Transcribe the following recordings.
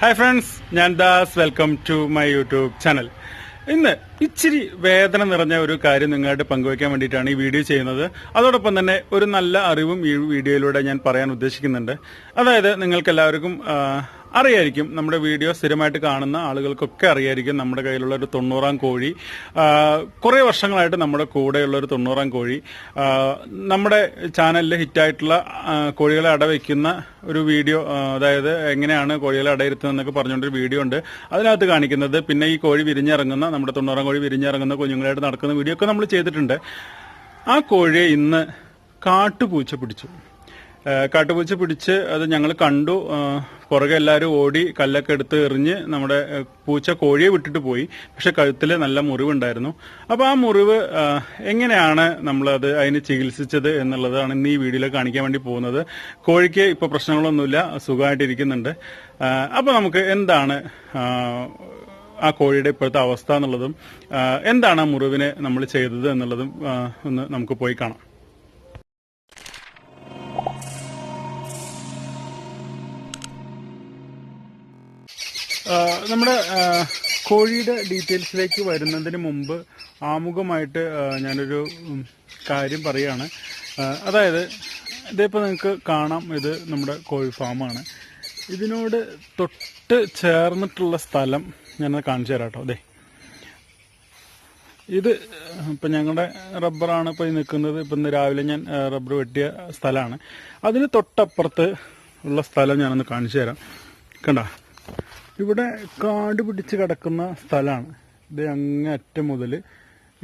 Hi friends ഞാൻ Das. Welcome to my YouTube channel ഇന്ന് ഇച്ചിരി വേദന നിറഞ്ഞ ഒരു കാര്യം നിങ്ങളായിട്ട് പങ്കുവയ്ക്കാൻ വേണ്ടിയിട്ടാണ് ഈ വീഡിയോ ചെയ്യുന്നത്. അതോടൊപ്പം തന്നെ ഒരു നല്ല അറിവും ഈ വീഡിയോയിലൂടെ ഞാൻ പറയാൻ ഉദ്ദേശിക്കുന്നുണ്ട്. അതായത് നിങ്ങൾക്ക് എല്ലാവർക്കും അറിയായിരിക്കും. നമ്മുടെ വീഡിയോ സ്ഥിരമായിട്ട് കാണുന്ന ആളുകൾക്കൊക്കെ അറിയായിരിക്കും നമ്മുടെ കയ്യിലുള്ള ഒരു തൊണ്ണൂറാം കോഴി. കുറേ വർഷങ്ങളായിട്ട് നമ്മുടെ കൂടെയുള്ള ഒരു തൊണ്ണൂറാം കോഴി. നമ്മുടെ ചാനലിൽ ഹിറ്റായിട്ടുള്ള കോഴികളെ അടവയ്ക്കുന്ന ഒരു വീഡിയോ അതായത് എങ്ങനെയാണ് കോഴികളെ അടയിരുത്തുന്നതെന്നൊക്കെ പറഞ്ഞുകൊണ്ടൊരു വീഡിയോ ഉണ്ട്. അതിനകത്ത് കാണിക്കുന്നത് പിന്നെ ഈ കോഴി വിരിഞ്ഞിറങ്ങുന്ന നമ്മുടെ തൊണ്ണൂറാം കോഴി വിരിഞ്ഞിറങ്ങുന്ന കുഞ്ഞുങ്ങളായിട്ട് നടക്കുന്ന വീഡിയോ ഒക്കെ നമ്മൾ ചെയ്തിട്ടുണ്ട്. ആ കോഴിയെ ഇന്ന് കാട്ടുപൂച്ച പിടിച്ചു. കാട്ടുപൂച്ച പിടിച്ച് അത് ഞങ്ങൾ കണ്ടു. പുറകെ എല്ലാവരും ഓടി കല്ലൊക്കെ എടുത്ത് എറിഞ്ഞ് നമ്മുടെ പൂച്ച കോഴിയെ വിട്ടിട്ട് പോയി. പക്ഷെ കഴുത്തിൽ നല്ല മുറിവുണ്ടായിരുന്നു. അപ്പോൾ ആ മുറിവ് എങ്ങനെയാണ് നമ്മളത് അതിന് ചികിത്സിച്ചത് എന്നുള്ളതാണ് ഇന്ന് ഈ വീഡിയോയിൽ കാണിക്കാൻ വേണ്ടി പോകുന്നത്. കോഴിക്ക് ഇപ്പോൾ പ്രശ്നങ്ങളൊന്നുമില്ല സുഖമായിട്ടിരിക്കുന്നുണ്ട്. അപ്പോൾ നമുക്ക് എന്താണ് ആ കോഴിയുടെ ഇപ്പോഴത്തെ അവസ്ഥ എന്നുള്ളതും എന്താണ് ആ മുറിവിനെ നമ്മൾ ചെയ്തത് എന്നുള്ളതും ഒന്ന് നമുക്ക് പോയി കാണാം. നമ്മുടെ കോഴിയുടെ ഡീറ്റെയിൽസിലേക്ക് വരുന്നതിന് മുമ്പ് ആമുഖമായിട്ട് ഞാനൊരു കാര്യം പറയുകയാണ് ആ, അതായത് ഇതിപ്പോൾ നിങ്ങൾക്ക് കാണാം ഇത് നമ്മുടെ കോഴി ഫാമാണ്. ഇതിനോട് തൊട്ട് ചേർന്നിട്ടുള്ള സ്ഥലം ഞാനത് കാണിച്ചു തരാം കേട്ടോ. അതെ ഇത് ഇപ്പം ഞങ്ങളുടെ റബ്ബറാണ് ഇപ്പോൾ നിൽക്കുന്നത്. ഇപ്പം ഇന്ന് രാവിലെ ഞാൻ റബ്ബർ വെട്ടിയ സ്ഥലമാണ്. അതിന് തൊട്ടപ്പുറത്ത് ഉള്ള സ്ഥലം ഞാനൊന്ന് കാണിച്ചു തരാം. കണ്ട? ഇവിടെ കാട് പിടിച്ച് കിടക്കുന്ന സ്ഥലമാണ്. ഇത് അങ്ങേ അറ്റം മുതൽ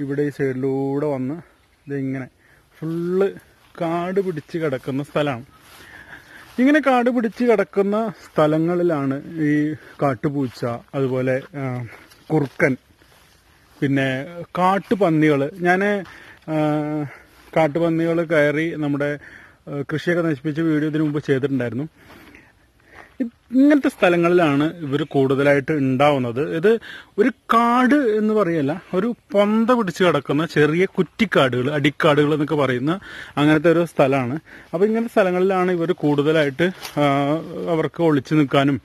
ഇവിടെ ഈ സൈഡിലൂടെ വന്ന് ഇത് ഇങ്ങനെ ഫുള്ള് കാട് പിടിച്ച് കിടക്കുന്ന സ്ഥലമാണ്. ഇങ്ങനെ കാട് പിടിച്ച് കിടക്കുന്ന സ്ഥലങ്ങളിലാണ് ഈ കാട്ടുപൂച്ച അതുപോലെ കുറുക്കൻ പിന്നെ കാട്ടുപന്നികൾ ഞാൻ കാട്ടുപന്നികൾ കയറി നമ്മുടെ കൃഷിയൊക്കെ നശിപ്പിച്ച വീഡിയോ ഇതിനു മുമ്പ് ചെയ്തിട്ടുണ്ടായിരുന്നു. ഇങ്ങനത്തെ സ്ഥലങ്ങളിലാണ് ഇവർ കൂടുതലായിട്ട് ഉണ്ടാവുന്നത്. ഇത് ഒരു കാട് എന്ന് പറയല്ല ഒരു പൊന്ത പിടിച്ച് കിടക്കുന്ന ചെറിയ കുറ്റിക്കാടുകൾ അടിക്കാടുകൾ എന്നൊക്കെ പറയുന്ന അങ്ങനത്തെ ഒരു സ്ഥലമാണ്. അപ്പോൾ ഇങ്ങനത്തെ സ്ഥലങ്ങളിലാണ് ഇവർ കൂടുതലായിട്ട് അവർക്ക് ഒളിച്ചു നിൽക്കാനും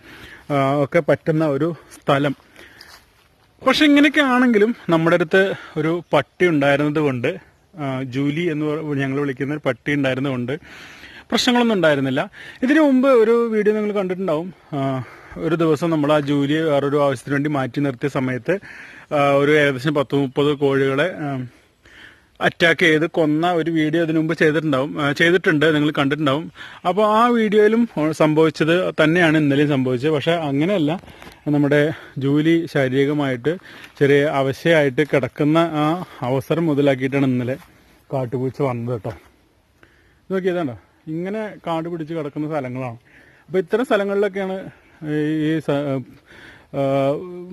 ഒക്കെ പറ്റുന്ന ഒരു സ്ഥലം. പക്ഷെ ഇങ്ങനെയൊക്കെ ആണെങ്കിലും നമ്മുടെ അടുത്ത് ഒരു പട്ടി ഉണ്ടായിരുന്നത് കൊണ്ട് ജൂലി എന്ന് ഞങ്ങൾ വിളിക്കുന്ന ഒരു പട്ടി ഉണ്ടായിരുന്നതുകൊണ്ട് പ്രശ്നങ്ങളൊന്നും ഉണ്ടായിരുന്നില്ല. ഇതിനു മുമ്പ് ഒരു വീഡിയോ നിങ്ങൾ കണ്ടിട്ടുണ്ടാവും. ഒരു ദിവസം നമ്മൾ ആ ജോലി വേറൊരു ആവശ്യത്തിന് വേണ്ടി മാറ്റി നിർത്തിയ സമയത്ത് ഒരു ഏകദേശം പത്ത് മുപ്പത് കോഴികളെ അറ്റാക്ക് ചെയ്ത് കൊന്ന ഒരു വീഡിയോ അതിനു മുമ്പ് ചെയ്തിട്ടുണ്ടാവും. ചെയ്തിട്ടുണ്ട് നിങ്ങൾ കണ്ടിട്ടുണ്ടാവും. അപ്പോൾ ആ വീഡിയോയിലും സംഭവിച്ചത് തന്നെയാണ് ഇന്നലെയും സംഭവിച്ചത്. പക്ഷെ അങ്ങനെയല്ല. നമ്മുടെ ജൂലി ശാരീരികമായിട്ട് ചെറിയ അവശയായിട്ട് കിടക്കുന്ന ആ അവസരം മുതലാക്കിയിട്ടാണ് ഇന്നലെ കാട്ടുപൂച്ച വന്നത് കേട്ടോ. നോക്കിയതാണ്ടോ ഇങ്ങനെ കാട് പിടിച്ച് കിടക്കുന്ന സ്ഥലങ്ങളാണ്. അപ്പോൾ ഇത്തരം സ്ഥലങ്ങളിലൊക്കെയാണ് ഈ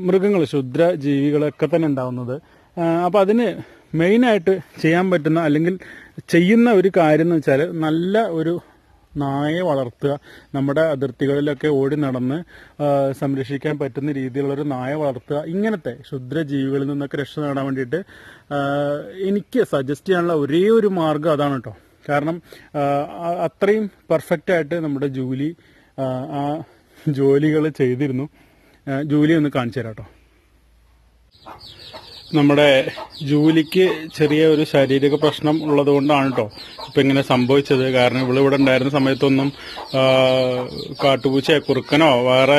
മൃഗങ്ങൾ ശുദ്ര ജീവികളൊക്കെ തന്നെ ഉണ്ടാവുന്നത്. അപ്പോൾ അതിന് മെയിനായിട്ട് ചെയ്യാൻ പറ്റുന്ന അല്ലെങ്കിൽ ചെയ്യുന്ന ഒരു കാര്യം എന്ന് വെച്ചാൽ നല്ല ഒരു നായെ വളർത്തുക നമ്മുടെ അതിർത്തികളിലൊക്കെ ഓടി നടന്ന് സംരക്ഷിക്കാൻ പറ്റുന്ന രീതിയിലുള്ള ഒരു നായ വളർത്തുക ഇങ്ങനത്തെ ക്ഷുദ്ര ജീവികളിൽ നിന്നൊക്കെ രക്ഷ നേടാൻ വേണ്ടിയിട്ട് എനിക്ക് സജസ്റ്റ് ചെയ്യാനുള്ള ഒരേ ഒരു മാർഗം അതാണ് കേട്ടോ കാരണം അത്രയും പെർഫെക്റ്റ് ആയിട്ട് നമ്മുടെ ജൂലി ആ, ജോലികൾ ചെയ്തിരുന്നു. ജൂലി ഒന്ന് കാണിച്ചു തരാം കേട്ടോ നമ്മുടെ ജൂലിക്ക് ചെറിയ ഒരു ശാരീരിക പ്രശ്നം ഉള്ളത് കൊണ്ടാണ് കേട്ടോ ഇപ്പൊ ഇങ്ങനെ സംഭവിച്ചത്. കാരണം ഇവിടെ ഇവിടെ ഉണ്ടായിരുന്ന സമയത്തൊന്നും കാട്ടുപൂച്ചയോ കുറുക്കനോ വേറെ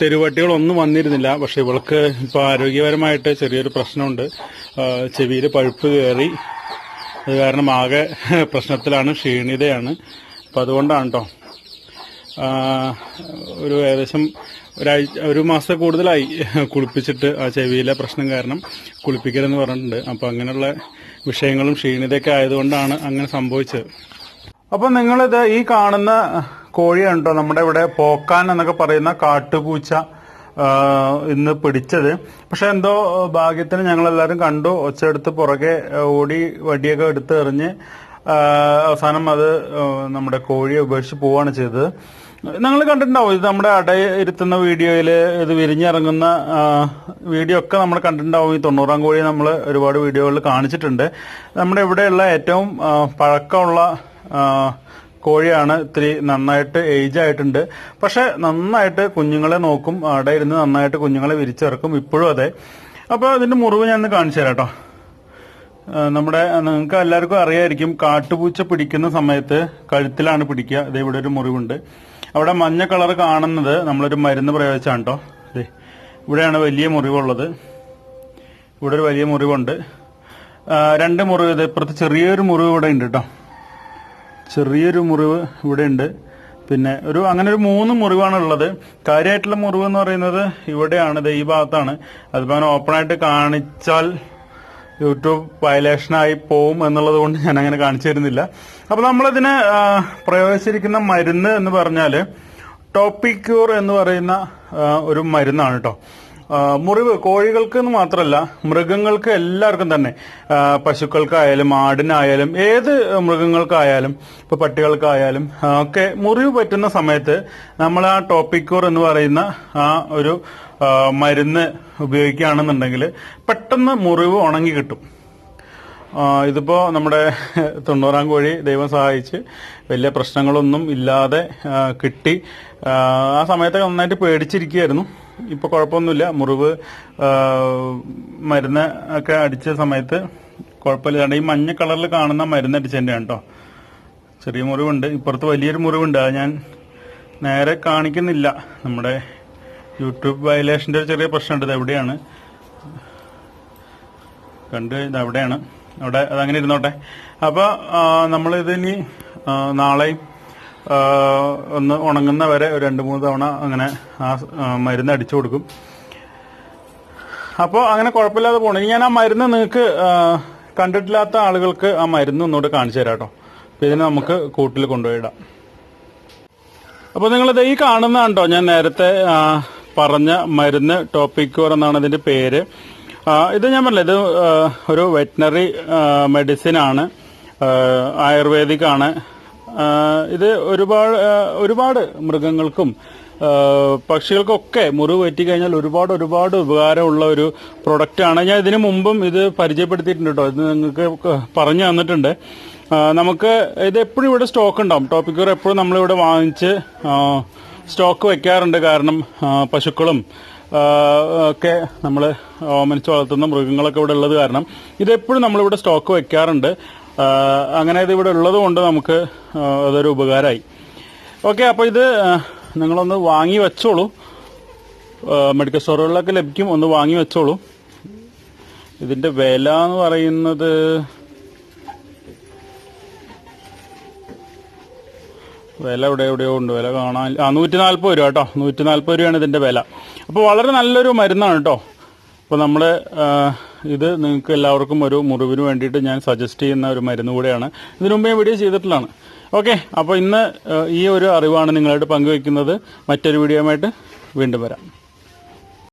തെരുവട്ടികളൊന്നും വന്നിരുന്നില്ല. പക്ഷെ ഇവൾക്ക് ഇപ്പൊ ആരോഗ്യപരമായിട്ട് ചെറിയൊരു പ്രശ്നമുണ്ട്. ചെവിയിൽ പഴുപ്പ് കയറി അത് കാരണം ആകെ പ്രശ്നത്തിലാണ് ക്ഷീണിതയാണ്. അപ്പം അതുകൊണ്ടാണ് കേട്ടോ ഒരു ഏകദേശം ഒരാഴ്ച ഒരു മാസം കൂടുതലായി കുളിപ്പിച്ചിട്ട് ആ ചെവിയിലെ പ്രശ്നം കാരണം കുളിപ്പിക്കരുതെന്ന് പറഞ്ഞിട്ടുണ്ട്. അപ്പം അങ്ങനെയുള്ള വിഷയങ്ങളും ക്ഷീണിതയൊക്കെ ആയതുകൊണ്ടാണ് അങ്ങനെ സംഭവിച്ചത്. അപ്പോൾ നിങ്ങളിത് ഈ കാണുന്ന കോഴിയാണ് കേട്ടോ നമ്മുടെ ഇവിടെ പോക്കാൻ എന്നൊക്കെ പറയുന്ന കാട്ടുപൂച്ച ഇന്ന് പിടിച്ചത്. പക്ഷെ എന്തോ ഭാഗ്യത്തിന് ഞങ്ങൾ എല്ലാവരും കണ്ടു. ഒച്ചയെടുത്ത് പുറകെ ഓടി വടിയൊക്കെ എടുത്ത് എറിഞ്ഞ് അവസാനം അത് നമ്മുടെ കോഴിയെ ഉപേക്ഷിച്ച് പോവാണ് ചെയ്തത്. നിങ്ങൾ കണ്ടിട്ടുണ്ടാവും ഇത് നമ്മുടെ അട ഇരുത്തുന്ന വീഡിയോയിൽ ഇത് വിരിഞ്ഞിറങ്ങുന്ന വീഡിയോ ഒക്കെ നമ്മൾ കണ്ടിട്ടുണ്ടാവും. ഈ തൊണ്ണൂറാം കോഴി നമ്മൾ ഒരുപാട് വീഡിയോകളിൽ കാണിച്ചിട്ടുണ്ട്. നമ്മുടെ ഇവിടെയുള്ള ഏറ്റവും പഴക്കമുള്ള കോഴിയാണ് ഇത്തിരി നന്നായിട്ട് ഏജ് ആയിട്ടുണ്ട്. പക്ഷെ നന്നായിട്ട് കുഞ്ഞുങ്ങളെ നോക്കും. അവിടെ ഇരുന്ന് നന്നായിട്ട് കുഞ്ഞുങ്ങളെ വിരിച്ചിറക്കും. ഇപ്പോഴും അതെ. അപ്പോൾ അതിന്റെ മുറിവ് ഞാൻ കാണിച്ചു തരാം നമ്മുടെ നിങ്ങൾക്ക് എല്ലാവർക്കും അറിയായിരിക്കും കാട്ടുപൂച്ച പിടിക്കുന്ന സമയത്ത് കഴുത്തിലാണ് പിടിക്കുക. ഇതേ ഇവിടെ ഒരു മുറിവുണ്ട്. അവിടെ മഞ്ഞ കളർ കാണുന്നത് നമ്മളൊരു മരുന്ന് പ്രയോഗിച്ചാണ് കേട്ടോ. അതെ ഇവിടെയാണ് വലിയ മുറിവുള്ളത്. ഇവിടെ ഒരു വലിയ മുറിവുണ്ട്. രണ്ട് മുറിവ്. ഇപ്പുറത്ത് ചെറിയൊരു മുറിവ് ഇവിടെ ഉണ്ട് കേട്ടോ. ചെറിയൊരു മുറിവ് ഇവിടെ ഉണ്ട് പിന്നെ ഒരു അങ്ങനെ ഒരു മൂന്ന് മുറിവാണ് ഉള്ളത് കാര്യമായിട്ടുള്ള മുറിവ് എന്ന് പറയുന്നത് ഇവിടെയാണ് ഈ ഭാഗത്താണ്. അതിപ്പോ ഓപ്പൺ ആയിട്ട് കാണിച്ചാൽ യൂട്യൂബ് വയലേഷനായി പോവും എന്നുള്ളത് കൊണ്ട് ഞാൻ അങ്ങനെ കാണിച്ചു തരുന്നില്ല. അപ്പൊ നമ്മളതിന് പ്രയോഗിച്ചിരിക്കുന്ന മരുന്ന് എന്ന് പറഞ്ഞാൽ ടോപ്പിക്യൂർ എന്ന് പറയുന്ന ഒരു മരുന്നാണ് കേട്ടോ മുറിവ് കോഴികൾക്ക് എന്ന് മാത്രമല്ല മൃഗങ്ങൾക്ക് എല്ലാവർക്കും തന്നെ. പശുക്കൾക്കായാലും ആടിനായാലും ഏത് മൃഗങ്ങൾക്കായാലും ഇപ്പൊ പട്ടികൾക്കായാലും ഒക്കെ മുറിവ് പറ്റുന്ന സമയത്ത് നമ്മൾ ആ ടോപ്പിക്കൂർ എന്ന് പറയുന്ന ആ ഒരു മരുന്ന് ഉപയോഗിക്കുകയാണെന്നുണ്ടെങ്കിൽ പെട്ടെന്ന് മുറിവ് ഉണങ്ങി കിട്ടും. ഇതിപ്പോ നമ്മുടെ തൊണ്ണൂറാം കോഴി ദൈവം സഹായിച്ച് വലിയ പ്രശ്നങ്ങളൊന്നും ഇല്ലാതെ കിട്ടി. ആ സമയത്തൊക്കെ നന്നായിട്ട് പേടിച്ചിരിക്കുകയായിരുന്നു. ഇപ്പൊ കുഴപ്പമൊന്നുമില്ല. മുറിവ് മരുന്ന് ഒക്കെ അടിച്ച സമയത്ത് കുഴപ്പമില്ല. ഈ മഞ്ഞ കളറിൽ കാണുന്ന മരുന്ന് അടിച്ചതിന്റെ കേട്ടോ ചെറിയ മുറിവുണ്ട്. ഇപ്പുറത്ത് വലിയൊരു മുറിവുണ്ട്. അത് ഞാൻ നേരെ കാണിക്കുന്നില്ല. നമ്മുടെ യൂട്യൂബ് വയലേഷന്റെ ഒരു ചെറിയ പ്രശ്നമുണ്ട്. ഇത് എവിടെയാണ്? കണ്ട് ഇത് അവിടെയാണ്. അവിടെ അതങ്ങനെ ഇരുന്നോട്ടെ. അപ്പൊ നമ്മളിതിനി നാളെയും ഒന്ന് ഉണങ്ങുന്ന വരെ രണ്ട് മൂന്ന് തവണ അങ്ങനെ ആ മരുന്ന് അടിച്ചു കൊടുക്കും. അപ്പോൾ അങ്ങനെ കുഴപ്പമില്ലാതെ പോകണം ഞാൻ ആ മരുന്ന് നിങ്ങൾക്ക് കണ്ടിട്ടില്ലാത്ത ആളുകൾക്ക് ആ മരുന്ന് ഒന്നുകൂടെ കാണിച്ചു തരാം കേട്ടോ ഇതിന് നമുക്ക് കൂട്ടിൽ കൊണ്ടുപോയിടാം. നിങ്ങൾ നിങ്ങളിത് ഈ കാണുന്ന കണ്ടോ ഞാൻ നേരത്തെ പറഞ്ഞ മരുന്ന് ടോപ്പിക്യൂർ എന്നാണ് ഇതിന്റെ പേര്. ഇത് ഞാൻ പറഞ്ഞില്ല ഇത് ഒരു വെറ്റിനറി മെഡിസിൻ ആണ് ആയുർവേദിക് ആണ് ഇത് ഒരുപാട് ഒരുപാട് മൃഗങ്ങൾക്കും പക്ഷികൾക്കൊക്കെ മുറിവ് പറ്റി കഴിഞ്ഞാൽ ഒരുപാട് ഒരുപാട് ഉപകാരമുള്ള ഒരു പ്രൊഡക്റ്റാണ്. ഞാൻ ഇതിനു മുമ്പും ഇത് പരിചയപ്പെടുത്തിയിട്ടുണ്ട് കേട്ടോ. ഇത് നിങ്ങൾക്ക് പറഞ്ഞു തന്നിട്ടുണ്ട്. നമുക്ക് ഇത് എപ്പോഴും ഇവിടെ സ്റ്റോക്ക് ഉണ്ടാവും. ടോപ്പിക്കൂർ എപ്പോഴും നമ്മളിവിടെ വാങ്ങിച്ച് സ്റ്റോക്ക് വെക്കാറുണ്ട്. കാരണം പശുക്കളും ഒക്കെ നമ്മൾ ഓമനിച്ച് വളർത്തുന്ന മൃഗങ്ങളൊക്കെ ഇവിടെ ഉള്ളത് കാരണം ഇതെപ്പോഴും നമ്മളിവിടെ സ്റ്റോക്ക് വെക്കാറുണ്ട്. അങ്ങനെ ഇത് ഇവിടെ ഉള്ളത് കൊണ്ട് നമുക്ക്. അതൊരു ഉപകാരമായി ഓക്കെ അപ്പോൾ ഇത് നിങ്ങളൊന്ന് വാങ്ങി വെച്ചോളൂ. മെഡിക്കൽ സ്റ്റോറുകളിലൊക്കെ ലഭിക്കും. ഒന്ന് വാങ്ങി വെച്ചോളൂ. ഇതിന്റെ വില എന്ന് പറയുന്നത് വില എവിടെ എവിടെയോ ഉണ്ട്. വില കാണാൻ ആ നൂറ്റി നാൽപ്പത് രൂപ കേട്ടോ. നൂറ്റി നാൽപ്പത് രൂപയാണ് ഇതിന്റെ വില. അപ്പോൾ വളരെ നല്ലൊരു മരുന്നാണ് കേട്ടോ. അപ്പോൾ നമ്മൾ ഇത് നിങ്ങൾക്ക് എല്ലാവർക്കും ഒരു മുറിവിന് വേണ്ടിയിട്ട് ഞാൻ സജസ്റ്റ് ചെയ്യുന്ന ഒരു മരുന്ന് കൂടെയാണ്. ഇതിനു മുമ്പേ വീഡിയോ ചെയ്തിട്ടുള്ളതാണ്. ഓക്കെ അപ്പോൾ ഇന്ന് ഈ ഒരു അറിവാണ് നിങ്ങളായിട്ട് പങ്കുവെക്കുന്നത് മറ്റൊരു വീഡിയോയുമായിട്ട് വീണ്ടും വരാം.